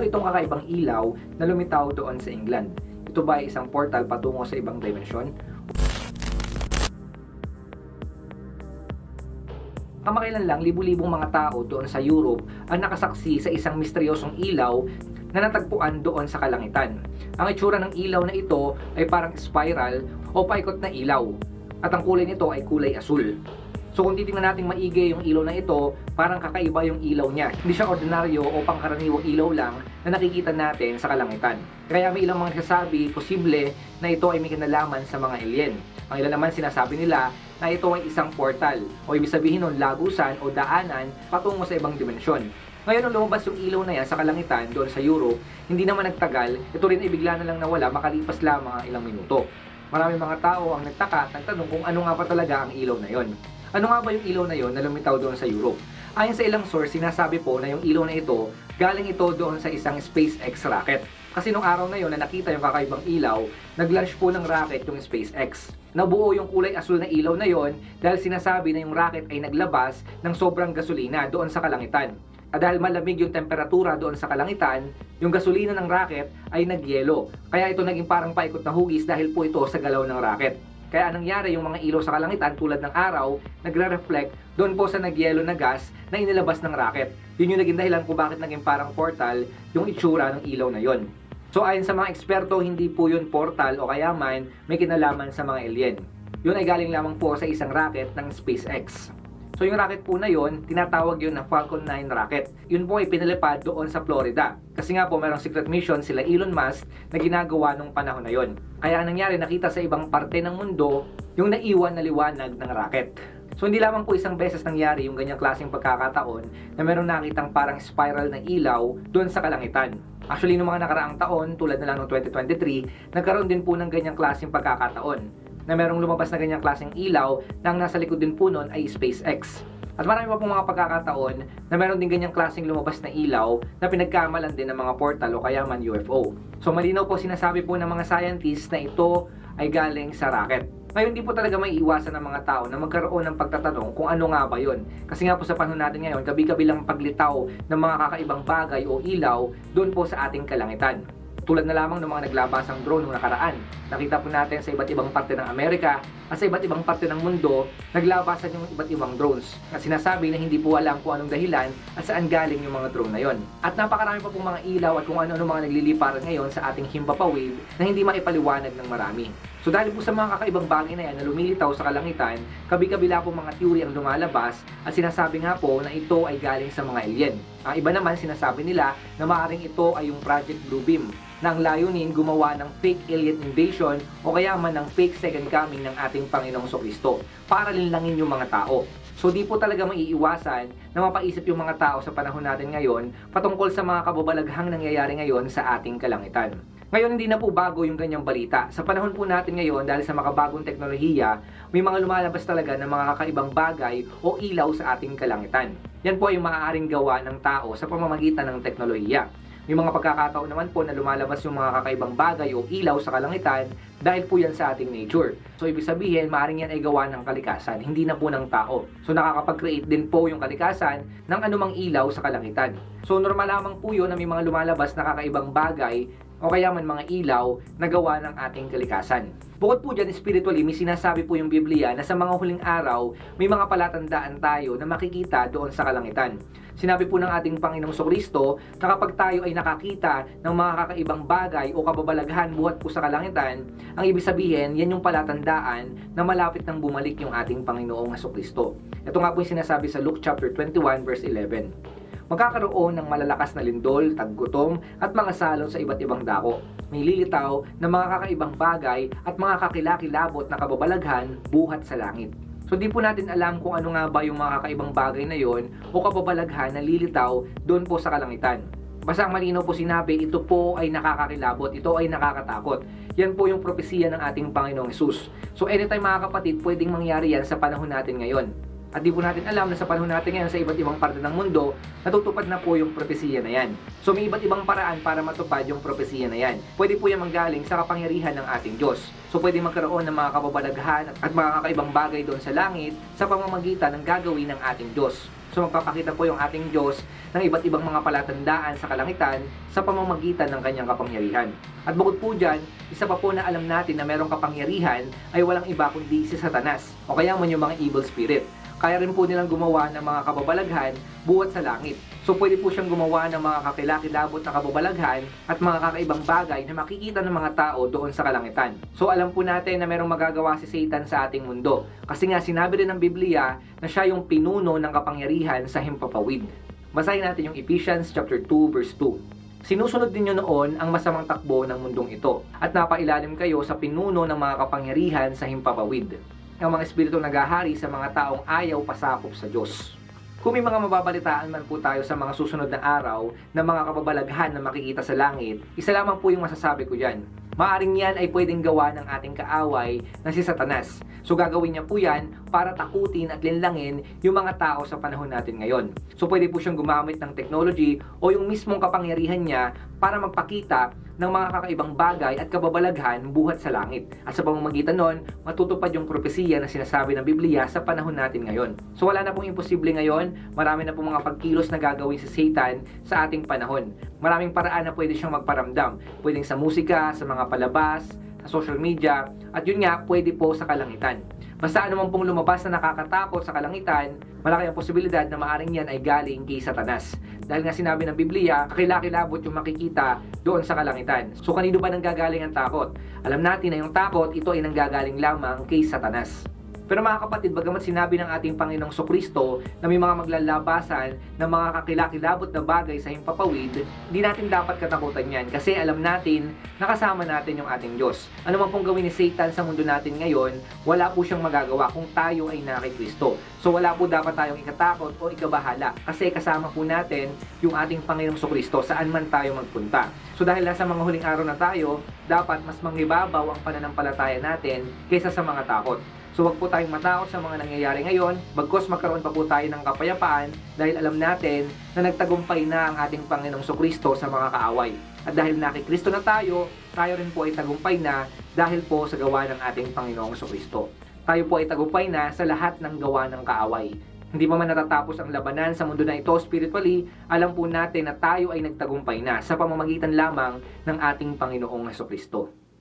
Ano itong kakaibang ilaw na lumitaw doon sa England? Ito ba ay isang portal patungo sa ibang dimensyon? Kamakailan lang, libu-libong mga tao doon sa Europe ang nakasaksi sa isang misteryosong ilaw na natagpuan doon sa kalangitan. Ang itsura ng ilaw na ito ay parang spiral o paikot na ilaw at ang kulay nito ay kulay asul. So kung titingnan natin maigi yung ilaw na ito, parang kakaiba yung ilaw niya. Hindi siya ordinaryo o pangkaraniwang ilaw lang na nakikita natin sa kalangitan. Kaya may ilang mga nagsasabi, posible na ito ay may kinalaman sa mga alien. Ang ilan naman sinasabi nila na ito ay isang portal o ibig sabihin nun lagusan o daanan patungo sa ibang dimensyon. Ngayon nung lumabas yung ilaw na yan sa kalangitan doon sa Europe, hindi naman nagtagal, ito rin ay bigla na lang nawala makalipas lamang ang ilang minuto. Maraming mga tao ang nagtaka at nagtanong kung ano nga pa talaga ang ilaw na yon. Ano nga ba yung ilaw na yon na lumitaw doon sa Europe? Ayon sa ilang source, sinasabi po na yung ilaw na ito, galing ito doon sa isang SpaceX rocket. Kasi nung araw na yon na nakita yung kakaibang ilaw, nag-launch po ng rocket yung SpaceX. Nabuo yung kulay asul na ilaw na yon dahil sinasabi na yung rocket ay naglabas ng sobrang gasolina doon sa kalangitan. At dahil malamig yung temperatura doon sa kalangitan, yung gasolina ng rocket ay nagyelo. Kaya ito naging parang paikot na hugis dahil po ito sa galaw ng rocket. Kaya anong nangyari yung mga ilaw sa kalangitan tulad ng araw, nagre-reflect doon po sa nagyelo na gas na inilabas ng rocket. Yun yung naging dahilan kung bakit naging parang portal yung itsura ng ilaw na yon. So ayon sa mga eksperto, hindi po yun portal o kaya man may kinalaman sa mga alien. Yun ay galing lamang po sa isang rocket ng SpaceX. So yung rocket po na yon, tinatawag yun na Falcon 9 rocket. Yun po ay pinalipad doon sa Florida. Kasi nga po mayroong secret mission sila Elon Musk na ginagawa nung panahon na yon. Kaya ang nangyari nakita sa ibang parte ng mundo yung naiwan na liwanag ng rocket. So hindi lamang po isang beses nangyari yung ganyang klaseng pagkakataon na meron nakitang parang spiral na ilaw doon sa kalangitan. Actually, noong mga nakaraang taon, tulad na lang noong 2023, nagkaroon din po ng ganyang klaseng pagkakataon na merong lumabas na ganyang klaseng ilaw na ang nasa likod din po nun ay SpaceX. At marami pa pong mga pagkakataon na meron din ganyang klaseng lumabas na ilaw na pinagkamalan din ng mga portal o kaya man UFO. So malinaw po sinasabi po ng mga scientists na ito ay galing sa rocket. Ngayon, di po talaga may iwasan ng mga tao na magkaroon ng pagtatanong kung ano nga ba yon. Kasi nga po sa panahon natin ngayon, gabi-gabi lang paglitaw ng mga kakaibang bagay o ilaw doon po sa ating kalangitan. Tulad na lamang ng mga naglabasang drone nung nakaraan. Nakita po natin sa iba't ibang parte ng Amerika at sa iba't ibang parte ng mundo, naglabasan yung iba't ibang drones. At sinasabi na hindi po alam kung anong dahilan at saan galing yung mga drone na yon. At napakarami pa pong mga ilaw at kung ano-ano mga nagliliparan ngayon sa ating Himpapa Wave na hindi maipaliwanag ng marami. So dahil po sa mga kakaibang bagay na yan na lumilitaw sa kalangitan, kabi-kabila po mga theory ang lumalabas at sinasabi nga po na ito ay galing sa mga alien. Ang iba naman sinasabi nila na maaaring ito ay yung Project Bluebeam na ang layunin gumawa ng fake alien invasion o kaya man ng fake second coming ng ating Panginoong Kristo para linlangin yung mga tao. So di po talaga maiiwasan na mapaisip yung mga tao sa panahon natin ngayon patungkol sa mga kababalaghang nangyayari ngayon sa ating kalangitan. Ngayon hindi na po bago yung ganyang balita. Sa panahon po natin ngayon dahil sa makabagong teknolohiya, may mga lumalabas talaga ng mga kakaibang bagay o ilaw sa ating kalangitan. Yan po ay maaaring gawa ng tao sa pamamagitan ng teknolohiya. May mga pagkakataon naman po na lumalabas yung mga kakaibang bagay o ilaw sa kalangitan dahil po yan sa ating nature. So ibig sabihin, maaaring yan ay gawa ng kalikasan, hindi na po ng tao. So nakakapag-create din po yung kalikasan ng anumang ilaw sa kalangitan. So normal lamang po yun na may mga lumalabas na kakaibang bagay o kaya man mga ilaw na gawa ng ating kalikasan. Bukod po dyan, spiritually, may sinasabi po yung Biblia na sa mga huling araw, may mga palatandaan tayo na makikita doon sa kalangitan. Sinabi po ng ating Panginoong Kristo na kapag tayo ay nakakita ng mga kakaibang bagay o kababalaghan buhat po sa kalangitan, ang ibig sabihin, yan yung palatandaan na malapit nang bumalik yung ating Panginoong Kristo. Ito nga po yung sinasabi sa Luke chapter 21 verse 11 magkakaroon ng malalakas na lindol, taggutom at mga salot sa iba't ibang dako. May lilitaw na mga kakaibang bagay at mga kakilakilabot na kababalaghan buhat sa langit. So di po natin alam kung ano nga ba yung mga kakaibang bagay na yon o kababalaghan na lilitaw doon po sa kalangitan. Basta ang malinaw po sinabi, ito po ay nakakakilabot, ito ay nakakatakot. Yan po yung propesiya ng ating Panginoong Yesus. So anytime mga kapatid, pwedeng mangyari yan sa panahon natin ngayon. At di po natin alam na sa panahon natin ngayon sa iba't ibang parte ng mundo, natutupad na po yung propesiya na yan. So may iba't ibang paraan para matupad yung propesiya na yan. Pwede po yan manggaling sa kapangyarihan ng ating Diyos. So pwede magkaroon ng mga kababalaghan at mga kakaibang bagay doon sa langit sa pamamagitan ng gagawin ng ating Diyos. So magpapakita po yung ating Diyos ng iba't ibang mga palatandaan sa kalangitan sa pamamagitan ng kanyang kapangyarihan. At bukod po dyan, isa pa po na alam natin na merong kapangyarihan ay walang iba kundi si Satanas o kaya man yung mga evil spirit. Kaya rin po nilang gumawa ng mga kababalaghan buwat sa langit. So pwede po siyang gumawa ng mga kakilakilabot na kababalaghan at mga kakaibang bagay na makikita ng mga tao doon sa kalangitan. So alam po natin na merong magagawa si Satan sa ating mundo. Kasi nga sinabi rin ng Biblia na siya yung pinuno ng kapangyarihan sa himpapawid. Basahin natin yung Ephesians chapter 2 verse 2. Sinusunod din nyo noon ang masamang takbo ng mundong ito at napailalim kayo sa pinuno ng mga kapangyarihan sa himpapawid ang mga espiritu naghahari sa mga taong ayaw pasakop sa Diyos. Kung may mga mababalitaan man po tayo sa mga susunod na araw na mga kababalaghan na makikita sa langit, isa lamang po yung masasabi ko dyan. Maaring yan ay pwedeng gawa ng ating kaaway na si Satanas. So gagawin niya po yan para takutin at linlangin yung mga tao sa panahon natin ngayon. So pwede po siyang gumamit ng technology o yung mismong kapangyarihan niya para magpakita ng mga kakaibang bagay at kababalaghan buhat sa langit. At sa pamamagitan nun, matutupad yung propesiya na sinasabi ng Biblia sa panahon natin ngayon. So wala na pong imposible ngayon, marami na pong mga pagkilos na gagawin si Satan sa ating panahon. Maraming paraan na pwede siyang magparamdam. Pwedeng sa musika, sa mga palabas, sa social media, at yun nga, pwede po sa kalangitan. Basta ano man pong lumabas na nakakatakot sa kalangitan, malaki ang posibilidad na maaring yan ay galing kay Satanas. Dahil nga sinabi ng Biblia, kakilakilabot yung makikita doon sa kalangitan. So kanino ba nanggagaling ang takot? Alam natin na yung takot, ito ay nanggagaling lamang kay Satanas. Pero mga kapatid, bagamat sinabi ng ating Panginoong Sokristo na may mga maglalabasan ng mga kakilakilabot na bagay sa himpapawid, hindi natin dapat katakutan yan kasi alam natin na kasama natin yung ating Diyos. Ano man pong gawin ni Satan sa mundo natin ngayon, wala po siyang magagawa kung tayo ay naki Kristo. So wala po dapat tayong ikatakot o ikabahala kasi kasama po natin yung ating Panginoong Sokristo saan man tayo magpunta. So dahil nasa mga huling araw na tayo, dapat mas mangibabaw ang pananampalataya natin kaysa sa mga takot. So wag po tayong matakot sa mga nangyayari ngayon, bagkos magkaroon pa po tayo ng kapayapaan dahil alam natin na nagtagumpay na ang ating Panginoong Kristo sa mga kaaway. At dahil nakikristo na tayo, tayo rin po ay tagumpay na dahil po sa gawa ng ating Panginoong Kristo. Tayo po ay tagumpay na sa lahat ng gawa ng kaaway. Hindi pa man natatapos ang labanan sa mundo na ito spiritually, alam po natin na tayo ay nagtagumpay na sa pamamagitan lamang ng ating Panginoong Kristo.